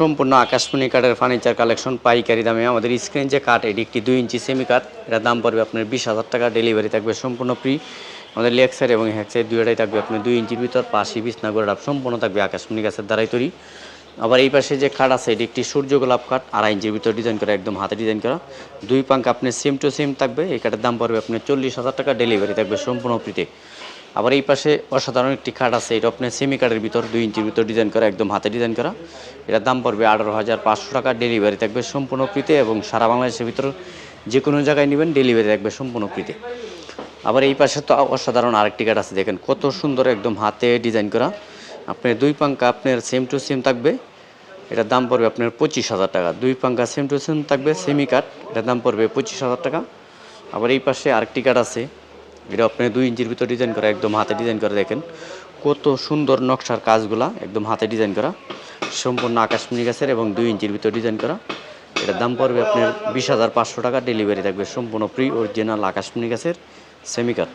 সম্পূর্ণ আকাশমণি কাঠের ফার্নিচার কালেকশন পাইকারি দামে। আমাদের স্ক্রিন যে কাঠ, এটি একটি দুই ইঞ্চি সেমি কাঠ। এটার দাম পড়বে আপনার বিশ হাজার টাকা। ডেলিভারি থাকবে সম্পূর্ণ ফ্রি আমাদের সাইড এবং হ্যাক সাইড দুইটাই থাকবে আপনার দুই ইঞ্চির ভিতর। পাশি বিছনা করে সম্পূর্ণ থাকবে আকাশমণি গাছের দ্বারাই তৈরি। আবার এই পাশে যে কাঠ আছে, এটি একটি সূর্য গোলাপ কাঠ আড়াই ইঞ্চির ভিতর ডিজাইন করা, একদম হাতে ডিজাইন করা। দুই পাঙ্ক আপনার সেম টু সেম থাকবে। এই কাঠের দাম পড়বে আপনার চল্লিশ হাজার টাকা। ডেলিভারি থাকবে সম্পূর্ণ ফ্রিতে আবার এই পাশে অসাধারণ একটি খাট আছে, এটা আপনার সেমি কাঠের ভিতর, দুই ইঞ্চির ভিতর ডিজাইন করা, একদম হাতে ডিজাইন করা। এটার দাম পড়বে আঠারো হাজার পাঁচশো টাকা ডেলিভারি থাকবে সম্পূর্ণ ফ্রিতে এবং সারা বাংলাদেশের ভিতর যে কোনো জায়গায় নেবেন ডেলিভারি থাকবে সম্পূর্ণ ফ্রিতে আবার এই পাশে তো অসাধারণ আরেকটি কাঠ আছে, দেখেন কত সুন্দর একদম হাতে ডিজাইন করা। আপনার দুই পাঙ্কা, আপনার সেম টু সেম থাকবে। এটার দাম পড়বে আপনার পঁচিশ হাজার টাকা। দুই পাঙ্কা সেম টু সেম থাকবে সেমি কাঠ এটার দাম পড়বে পঁচিশ হাজার টাকা। আবার এই পাশে আরেকটি কাঠ আছে এটা আপনি দুই ইঞ্চির ভিতর ডিজাইন করা, একদম হাতে ডিজাইন করে দেখেন। কত সুন্দর নকশার কাজগুলা, একদম হাতে ডিজাইন করা। সম্পূর্ণ আকাশমণি গাছের এবং দুই ইঞ্চির ভিতর ডিজাইন করা। এটার দাম পড়বে আপনার বিশ হাজার পাঁচশো টাকা ডেলিভারি থাকবে সম্পূর্ণ প্রি অরিজিনাল আকাশমণি গাছের সেমিকার